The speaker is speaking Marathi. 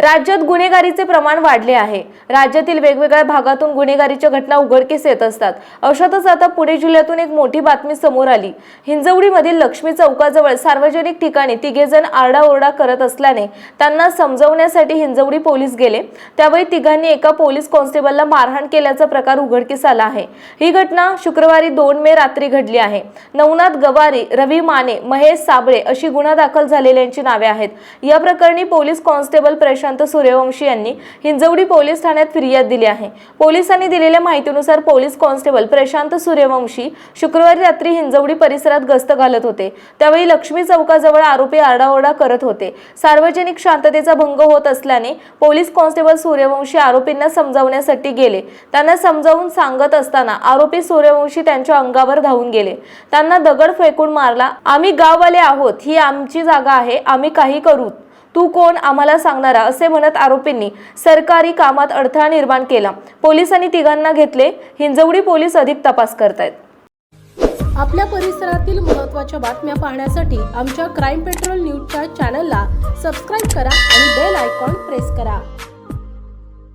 राज्यात गुन्हेगारीचे प्रमाण वाढले आहे. राज्यातील वेगवेगळ्या भागातून गुन्हेगारीच्या घटना उघडकीस येत असतात. अशातच आता पुणे जिल्ह्यातून एक मोठी बातमी समोर आली. हिंजवडीमधील लक्ष्मी चौकाजवळ सार्वजनिक ठिकाणी तिघेजण आरडाओरडा करत असल्याने त्यांना समजवण्यासाठी हिंजवडी पोलीस गेले. त्यावेळी तिघांनी एका पोलीस कॉन्स्टेबलला मारहाण केल्याचा प्रकार उघडकीस आला आहे. ही घटना शुक्रवारी दोन मे रात्री घडली आहे. नवनाथ गवारी रवी माने महेश साबळे अशी गुन्हा दाखल झालेल्यांची नावे आहेत. या प्रकरणी पोलीस कॉन्स्टेबल प्रशांत सूर्यवंशी यांनी हिंजवडी पोलीस ठाण्यात फिर्याद दिली आहे. पोलिसांनी दिलेल्या माहितीनुसार पोलीस कॉन्स्टेबल प्रशांत सूर्यवंशी शुक्रवारी रात्री हिंजवडी परिसरात गस्त घालत होते. त्यावेळी लक्ष्मी चौकाजवळ आरोपी आरडाओरडा करत होते. सार्वजनिक शांततेचा भंग होत असल्याने पोलीस कॉन्स्टेबल सूर्यवंशी आरोपींना समजावण्यासाठी गेले. त्यांना समजावून सांगत असताना आरोपी सूर्यवंशी त्यांच्या अंगावर धावून गेले. त्यांना दगड फेकून मारला आम्ही गाववाले आहोत ही आमची जागा आहे आम्ही काही करू. तू कोण आम्हाला सांगणारा असे म्हणत आरोपींनी सरकारी कामात अडथळा निर्माण केला. पोलिसांनी तिघांना घेतले. हिंजवडी पोलीस अधिक तपास करतायत. आपल्या परिसरातील महत्त्वाच्या बातम्या पाहण्यासाठी आमच्या क्राईम पेट्रोल न्यूजच्या चॅनलला सबस्क्राईब करा आणि बेल आयकॉन प्रेस करा.